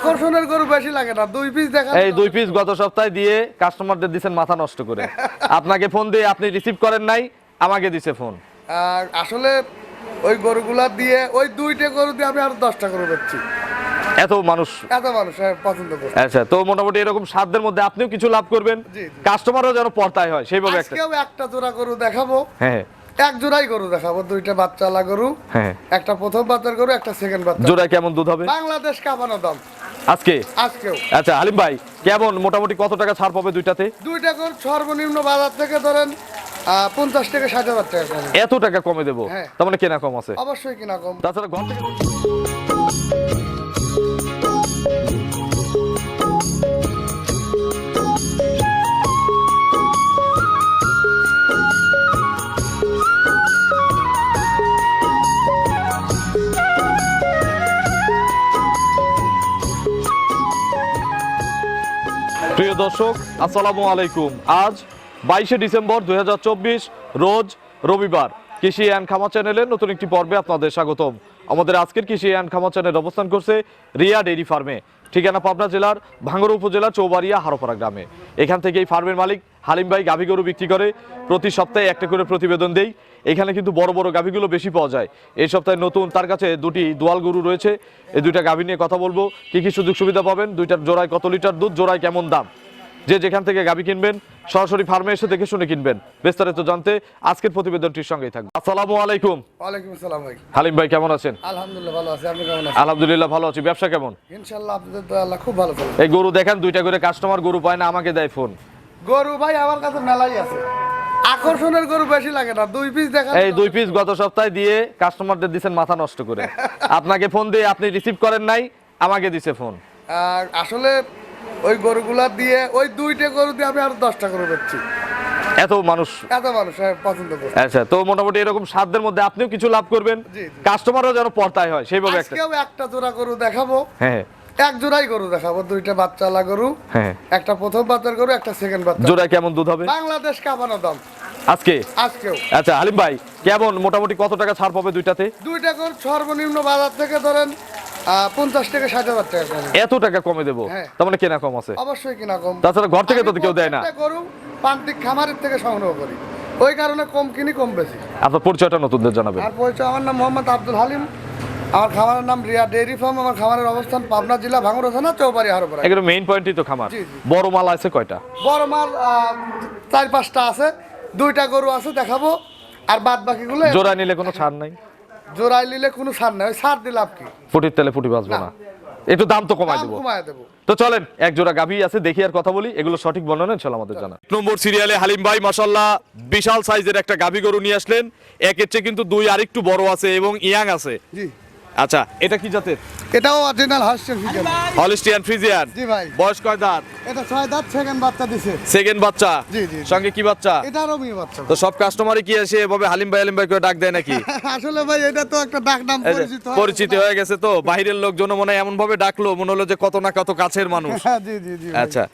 আকর্ষণের গরু বেশি লাগে না দুই পিস দেখা এই দুই পিস গত সপ্তাহে দিয়ে কাস্টমারদের দিছেন মাথা নষ্ট করে। আপনাকে ফোন দিয়ে আপনি রিসিভ করেন নাই আমাকে দিছে ফোন আসলে ওই গরুগুলা দিয়ে ওই দুইটা গরু দিয়ে আমি আরও দশটা গরু বেচছি। এত মানুষ। এত মানুষ হ্যাঁ, পছন্দ করে আচ্ছা তো মোটামুটি এরকম সাধ্যের মধ্যে আপনিও কিছু লাভ করবেন। কাস্টমারও যেন পর্তায় হয় সেইভাবে একটা। একটা জোড়া গরু দেখাবো। হ্যাঁ এক জোড়াই গরু দেখাবো দুইটা বাচ্চালা গরু। হ্যাঁ একটা প্রথম বাচ্চার গরু একটা সেকেন্ড বাচ্চা জোড়ায় কেমন দুধ হবে? বাংলাদেশ কাপানো দাম। আজকে? আজকেও। আচ্ছা হালিম ভাই কেমন? মোটামুটি কত টাকা ছাড় পাবে দুইটাতে? দুইটা কোন সর্বনিম্ন বাজার থেকে ধরেন পঞ্চাশ থেকে ষাট হাজার টাকা এত টাকা কমে দেবো? হ্যাঁ। তার মানে কেনা কম আছে? অবশ্যই কেনা কম। তাছাড়া ঘর থেকে দর্শক, আসসালামু আলাইকুম। আজ বাইশে ডিসেম্বর দুই হাজার চব্বিশ, রোজ রবিবার কৃষি অ্যান্ড খামা চ্যানেলের নতুন একটি পর্বে আপনাদের স্বাগতম। আমাদের আজকের কৃষি অ্যান্ড খামা চ্যানেল অবস্থান করছে রিয়া ডেইরি ফার্মে, ঠিকানা পাবনা জেলার ভাঙ্গর উপজেলা, চৌবাড়িয়া, হারোপাড়া গ্রামে। এখান থেকে এই ফার্মের মালিক হালিম ভাই গাভী গরু বিক্রি করে প্রতি সপ্তাহে একটা করে প্রতিবেদন দেই। এখানে কিন্তু বড় বড় গাভীগুলো বেশি পাওয়া যায়। এই সপ্তাহে নতুন তার কাছে দুটি দোয়াল গরু রয়েছে। এই দুইটা গাভী নিয়ে কথা বলব। কি কি সুযোগ সুবিধা পাবেন? দুইটার জোড়ায় কত লিটার দুধ? জোড়ায় কেমন দাম? যে যেখান থেকে গাভী কিনবেন সরাসরি ফার্মে এসে দেখে শুনে কিনবেন। বিস্তারিত জানতে আজকের প্রতিবেদনটির সঙ্গেই থাকবে আসসালামু আলাইকুম। ওয়ালাইকুম আসসালাম ভাই। হালিম ভাই কেমন আছেন? আলহামদুলিল্লাহ ভালো আছি। আপনি কেমন আছেন? আলহামদুলিল্লাহ ভালো আছি। ব্যবসা কেমন? ইনশাল্লাহ আপনাদের তো আল্লাহ খুব ভালো চলে এই গরু দেখেন দুইটা করে কাস্টমার গরু পায় না আমাকে দেয় ফোন গরু ভাই আমার কাছে মেলাই আছে। আকর্ষণের গরু বেশি লাগে না দুই পিস দেখা এই দুই পিস গত সপ্তাহে দিয়ে কাস্টমারদের দিছেন মাথা নষ্ট করে। আপনাকে ফোন দিয়ে আপনি রিসিভ করেন নাই আমাকে দিছে ফোন আসলে ওই গরুগুলা দিয়ে ওই দুইটা গরু দিয়ে আমি আরও দশটা গরু বেচছি। এত মানুষ? এত মানুষ হ্যাঁ, পছন্দ করে আচ্ছা তো মোটামুটি এরকম সাধ্যের মধ্যে আপনিও কিছু লাভ করবেন। কাস্টমারও যেন পর্তায় হয় সেইভাবে একটা। একটা জোড়া গরু দেখাবো। হ্যাঁ এক জোড়াই গরু দেখাবো দুইটা বাচ্চালা গরু। হ্যাঁ একটা প্রথম বাচ্চার গরু একটা সেকেন্ড বাচ্চা জোড়ায় কেমন দুধ হবে? বাংলাদেশ কাপানো দাম। আজকে? আজকেও। আচ্ছা হালিম ভাই কেমন? মোটামুটি কত টাকা ছাড় পাবে দুইটাতে? দুইটা গরু সর্বনিম্ন বাজার থেকে ধরেন টাকা কম। এত টাকা কমে দেবো? হ্যাঁ। তার মানে কেনা কম আছে? অবশ্যই কিনা কম। তাছাড়া ঘর থেকে তো কেউ দেয় না। গরু প্রান্তিক খামারের থেকে সংগ্রহ করি। ওই কারণে কম কিনি কম বেশি। আপনার পরিচয়টা নতুনদের জানাবেন। আর পরিচয় আমার নাম মোহাম্মদ আব্দুল হালিম। আমার খামারের নাম রিয়া ডেইরি ফার্ম। আমার খামারের অবস্থান পাবনা জেলা ভাঙড়া থানা চৌবাড়ি হারোপাড়া মেইন পয়েন্টই তো খামার। বড় মাল আছে কয়টা? বড় মাল চার পাঁচটা আছে। দুইটা গরু আছে দেখাবো। আর বাদ বাকিগুলো জোড়া নিলে কোনো ছাড় নাই? জোড়াই নিলে কোনো সার নাই। সার দিলাম কি? ফুটির তেলে ফুটি বাঁচবে না। একটু দাম তো কমাই দেবো। কমায় দেবো। তো চলেন এক জোড়া গাভী আছে দেখি আর কথা বলি। এগুলো সঠিক বর্ণনা চলো আমাদের জানা নম্বর সিরিয়ালে হালিম ভাই মাসাল্লাহ বিশাল সাইজের একটা গাভী গরু নিয়ে আসলেন। একের চেয়ে কিন্তু দুই আরেকটু বড় আছে এবং ইয়াং আছে। জি। আচ্ছা এটা কি জাতের? এটাও অরিজিনাল ফিচার হলিস্টিয়ান ফ্রিজিয়ান জি ভাই। বয়স কয় দাঁত? এটা ছয় দাঁত সেকেন্ড বাচ্চা দিছে। সেকেন্ড বাচ্চা? জি, জি। সঙ্গে কি বাচ্চা? এটারও মেয়ে বাচ্চা তো সব কাস্টমারই কি আসে এভাবে হালিম ভাই হালিম ভাই করে ডাক দেয় নাকি? আসলে ভাই এটা তো একটা ডাক নাম যে, পরিচিত হয়ে গেছে তো বাইরের লোকজন মনে হয় এমন ভাবে ডাকলো মনে হলো যে কত না কত কাছের মানুষ। জি জি জি আচ্ছা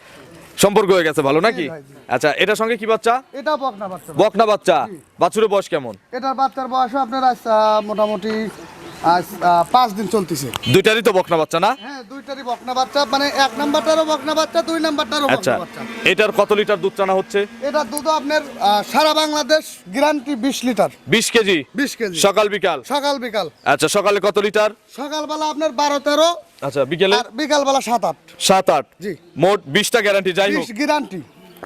সম্পর্ক হয়ে গেছে ভালো নাকি। আচ্ছা এটার সঙ্গে কি বাচ্চা? এটা বকনা বাচ্চা। বকনা বাচ্চা। বাছুরের বয়স কেমন? এটার বাচ্চার বয়স আপনার মোটামুটি আজ পাঁচ দিন চলতেছে। দুইটারই তো বকনা বাচ্চা না? হ্যাঁ দুইটারই বকনা বাচ্চা। মানে এক নাম্বারটারও বকনা বাচ্চা দুই নাম্বারটারও আচ্ছা বকনা বাচ্চা। এটার কত লিটার দুধ চানা হচ্ছে? এটা দুধ আপনার সারা বাংলাদেশ গ্যারান্টি বিশ লিটার। বিশ কেজি? বিশ কেজি। সকাল বিকাল? সকাল বিকাল। আচ্ছা সকালে কত লিটার? সকালবেলা আপনার বারো তেরো আচ্ছা বিকেলে? আর বিকালবেলা সাত আট। সাত আট? জি। মোট বিশটা গ্যারান্টি যাই হোক। বিশ গ্যারান্টি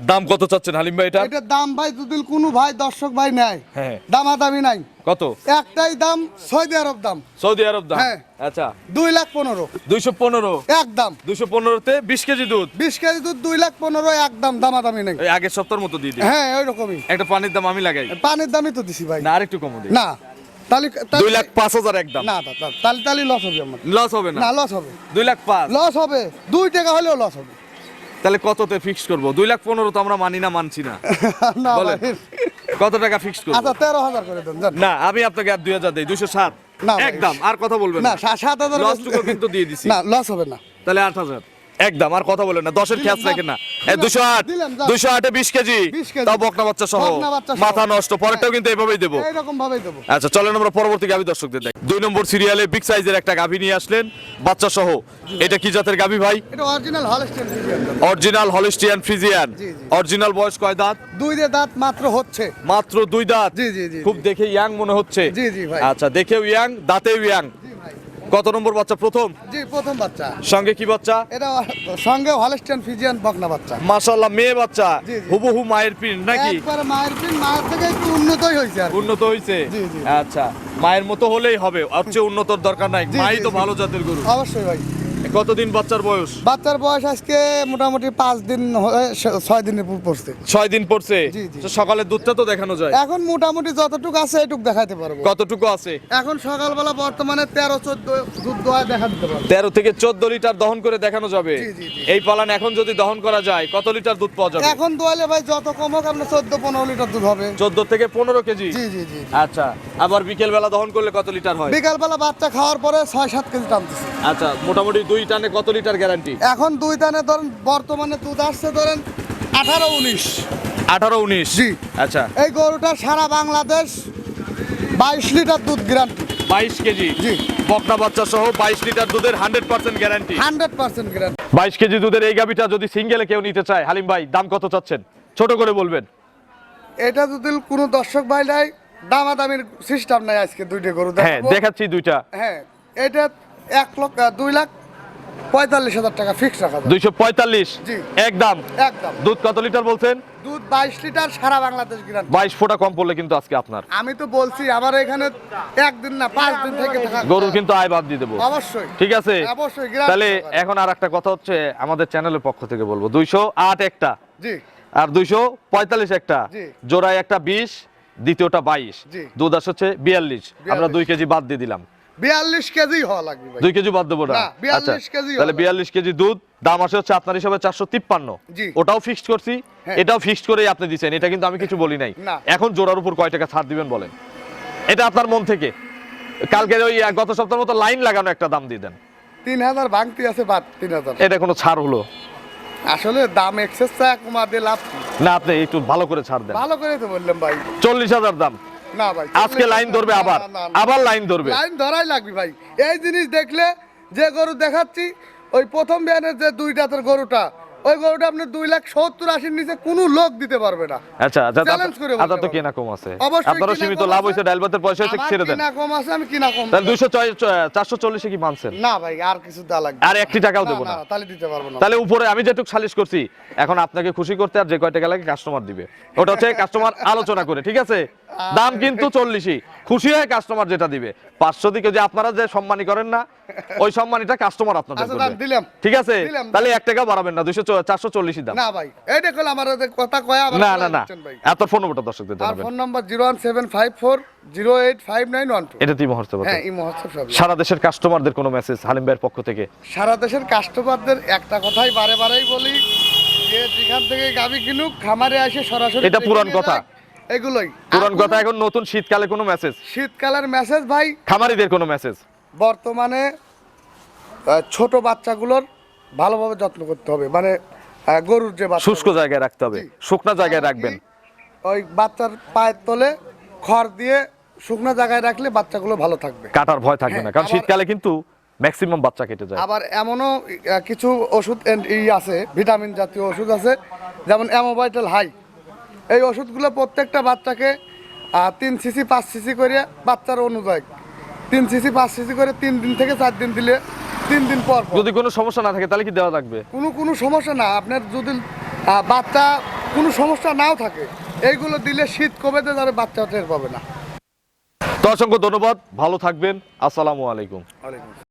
দাম কত চাচ্ছেন হালিম ভাই এটা? এটার দাম ভাই যদি কোনো ভাই দর্শক ভাই নেয় হ্যাঁ। দামাদামি নাই। কত? একটাই দাম সৌদি আরব দাম। সৌদি আরব দাম? হ্যাঁ। আচ্ছা। দুই লাখ পনেরো। দুইশো পনেরো? এক দাম। দুইশো পনেরোতে বিশ কেজি দুধ? বিশ কেজি দুধ দুই লাখ পনেরো এক দাম দামাদামি নেই। আগের সপ্তাহের মতো দিয়ে দিই হ্যাঁ ওই রকমই একটা পানির দাম আমি লাগাই। পানির দামই তো দিছি ভাই। না আরেকটু কম দিই না তাহলে দুই লাখ পাঁচ হাজার একদম না তাহলে তাহলে লস হবে আমার। লস হবে না? না লস হবে। দুই লাখ পাঁচ। লস হবে। দুই টাকা হলেও লস হবে। তাহলে কততে ফিক্স করব? দুই লাখ পনেরো তো আমরা মানি না মানছি না। না বলেন। কত টাকা ফিক্স করব? আচ্ছা তেরো হাজার করে দেন না আমি আপনাকে আর দুই হাজার দিই দুইশো সাত। না একদম আর কথা বলবেন না সাত হাজার কিন্তু দিয়ে দিছি। না লস হবে না। তাহলে আট হাজার। একদম আর কথা বলেন না। দশের খেয়াল রাখেন না? দুশো আট দুশো আটে বিশ কেজি। তাও বকনা বাচ্চা সহ। মাথা নষ্ট। পরেরটাও কিন্তু এভাবেই দেবো। এইরকম ভাবেই দেবো। আচ্ছা চলেন আমরা পরবর্তী গাভী দর্শকদের দেখ দুই নম্বর সিরিয়ালে বিগ সাইজের একটা গাভী নিয়ে আসলেন বাচ্চা সহ। এটা কি জাতের গাভী ভাই? Original Holstein Friesian. অরিজিনাল বয়স কয় দাঁত? দুই দাঁত মাত্র হচ্ছে। মাত্র দুই দাঁত। জি, জি, জি, খুব দেখে ইয়াং মনে হচ্ছে। জি, জি, ভাই। আচ্ছা দেখেও ইয়াং দাঁতেও ইয়াং কত নম্বর বাচ্চা প্রথম? জি প্রথম বাচ্চা। সঙ্গে কি বাচ্চা? এটা সঙ্গে হলস্টেন ফিজিয়ান বকনা বাচ্চা। মাশাআল্লাহ মেয়ে বাচ্চা। হুবহু মায়ের প্রিন্ট নাকি? একবার মায়ের পিন মায়ের থেকে একটু উন্নতই হয়েছে আর উন্নত হয়েছে? জি, জি। আচ্ছা মায়ের মতো হলেই হবে। আর উন্নতর দরকার নাই। মাই তো ভালো জাতের গরু। অবশ্যই ভাই। কতদিন বাচ্চার বয়স? বাচ্চার বয়স আজকে মোটামুটি পাঁচ দিন ছয় দিনের পড়ছে। ছয় দিন পড়ছে? সকালের দুধটা তো দেখানো যায়। এখন মোটামুটি যতটুকু আছে এটুকু দেখাতে পারব। কতটুকু আছে? এখন সকালবেলা বর্তমানে তেরো চোদ্দ দুধ দোয়া দেখা দিতে পারব। তেরো থেকে চোদ্দ লিটার দহন করে দেখানো যাবে। এই পালান এখন যদি দহন করা যায় কত লিটার দুধ পাওয়া যাবে? এখন দোয়ালে ভাই যত কম হোক আপনার চোদ্দ পনেরো লিটার দুধ হবে। চোদ্দ থেকে পনেরো কেজি? জি জি জি আচ্ছা আবার বিকেল বেলা দহন করলে কত লিটার হয়? বিকালবেলা বাচ্চা খাওয়ার পরে ছয় সাত কেজি টানতেছে। আচ্ছা মোটামুটি দুই টানে কত লিটার গ্যারান্টি? এখন দুই টানে ধরেন বর্তমানে দুধ আসছে ধরেন আঠারো উনিশ। আঠারো উনিশ? জি। আচ্ছা। এই গরুটা সারা বাংলাদেশ বাইশ লিটার দুধ গ্যারান্টি বাইশ কেজি? জি। বকনা বাচ্চা সহ বাইশ লিটার দুধের hundred percent guarantee hundred percent guarantee বাইশ কেজি দুধের এই গাভিটা যদি সিঙ্গেলে কেউ নিতে চায় হালিম ভাই দাম কত চাচ্ছেন? ছোট করে বলবেন। এটা যদি কোনো দর্শক ভাই নাই দামাদামির সিস্টেম নাই আজকে দুইটা গরু হ্যাঁ দেখাচ্ছি দুইটা। হ্যাঁ এটা এক লক্ষ দুই লাখ পঁয়তাল্লিশ হাজার টাকা ফিক্স রাখা দুইশো পঁয়তাল্লিশ? একদম। একদম। দুধ কত লিটার বলছেন? দুধ বাইশ লিটার সারা বাংলাদেশ গ্যারান্টি বাইশ ফোঁটা কম পড়লে কিন্তু আজকে আপনার। আমি তো বলছি আমার এখানে একদিন না পাঁচ দিন থেকে গরু কিন্তু আয় বাদ দিয়ে দেবো। অবশ্যই। ঠিক আছে? অবশ্যই, তাহলে এখন আর একটা কথা হচ্ছে আমাদের চ্যানেলের পক্ষ থেকে বলব। দুইশো আট একটা। জি। আর দুইশো পঁয়তাল্লিশ একটা। জোড়ায় একটা বিশ দ্বিতীয়টা বাইশ। দুধ আসছে হচ্ছে বিয়াল্লিশ। আমরা দুই কেজি বাদ দিয়ে দিলাম। বিয়াল্লিশ কেজি হওয়া লাগবে দুই কেজি বাদ দেবো না। 42 আচ্ছা কেজি তাহলে বিয়াল্লিশ কেজি দুধ দাম আসে হচ্ছে আপনার হিসাবে চারশো তিপ্পান্ন। ওটাও ফিক্সড করছি হ্যাঁ। এটাও ফিক্সড করেই আপনি দিচ্ছেন। এটা কিন্তু আমি কিছু বলি নাই। এখন জোড়ার উপর কয় টাকা ছাড় দিবেন বলেন? এটা আপনার মন থেকে। কালকে ওই গত সপ্তাহের মতো লাইন লাগানো একটা দাম দিয়ে দেন। তিন হাজার ভাঙতি আছে বাদ তিন হাজার। এটা কোনো ছাড় হলো? আসলে দাম এক্সেস চা কমা দিয়ে লাভ না আপনি একটু ভালো করে ছাড় দেন। ভালো করে তো বললাম ভাই। চল্লিশ হাজার দাম। না ভাই আজকে লাইন ধরবে আবার। আবার লাইন ধরবে। লাইন ধরাই লাগবে ভাই। এই জিনিস দেখলে যে গরু দেখাচ্ছি ওই প্রথম বিয়ানের যে দুই দাঁতের গরুটা ওই গরুটা আপনি দুই লাখ সত্তর আশির নিচে কোনো লোক দিতে পারবে না। আচ্ছা আচ্ছা Challenge করে আপনার তো। কেনা কম আছে। আপনারও সীমিত লাভ হয়েছে ভাতের পয়সা হয়েছে ছেড়ে দেন। কিনা কম আছে আমি কিনা কম তাহলে দুইশো চারশো চল্লিশে কি মানছেন না ভাই আর কিছু দেওয়া লাগবে আর একটি টাকাও দেবো না। না তাহলে দিতে পারব না। তাহলে উপরে আমি যেটুকু সালিশ করছি এখন আপনাকে খুশি করতে আর যে কয় টাকা লাগে কাস্টমার দিবে। ওটা হচ্ছে কাস্টমার আলোচনা করে ঠিক আছে? দাম কিন্তু চল্লিশই। খুশি হয়ে কাস্টমার যেটা দিবে। পাঁচশো দিকে যে আপনারা যে সম্মানী করেন না ওই সম্মানিটা কাস্টমার আপনাদের আচ্ছা, দিলাম। ঠিক আছে? তাহলে এক টাকা বাড়াবেন না দুইশো চারশো চল্লিশই দাম। না ভাই এই দেখো আমার কথা কয়া না না না। এত ফোন নম্বরটা দর্শকদের জানাবেন। Phone number zero one seven five four zero eight five nine one এটা তিন মুহূর্তে হ্যাঁ এই মহোৎসব সব সারা দেশের কাস্টমারদের কোনো মেসেজ হালিম ভাইয়ের পক্ষ থেকে? সারা দেশের কাস্টমারদের একটা কথাই বারে বারেই বলি যে যেখান থেকে গাবি কিনুক খামারে আসে সরাসরি এটা পুরান কথা। এগুলোই। পুরান কথা এখন নতুন শীতকালে কোনো মেসেজ শীতকালের মেসেজ ভাই খামারিদের কোনো মেসেজ বর্তমানে ছোট বাচ্চাগুলোর ভালোভাবে যত্ন করতে হবে। মানে গরুর যে বাচ্চা শুষ্ক জায়গায় রাখতে হবে। শুকনা জায়গায় রাখবেন। ওই বাচ্চার পায়ের তলে খড় দিয়ে শুকনো জায়গায় রাখলে বাচ্চাগুলো ভালো থাকবে। কাটার ভয় থাকবে না। হ্যাঁ, কারণ শীতকালে কিন্তু ম্যাক্সিমাম বাচ্চা কেটে যায়। আবার এমনও কিছু ওষুধ ই আছে ভিটামিন জাতীয় ওষুধ আছে যেমন অ্যামোভাইটাল হাই এই ওষুধগুলো প্রত্যেকটা বাচ্চাকে তিন সিসি পাঁচ সিসি করে বাচ্চার অনুযায়ী। তিন সিসি পাঁচ সিসি করে তিন দিন থেকে চার দিন দিলে তিন দিন পর। যদি কোনো সমস্যা না থাকে তাহলে কি দেওয়া লাগবে কোনো কোনো সমস্যা না। আপনার যদি বাচ্চা কোনো সমস্যা নাও থাকে এইগুলো দিলে শীত কমে দেয় তাহলে বাচ্চা টের পাবে না। তো অসংখ্য ধন্যবাদ। ভালো থাকবেন। আসসালামু আলাইকুম। আসসালাম।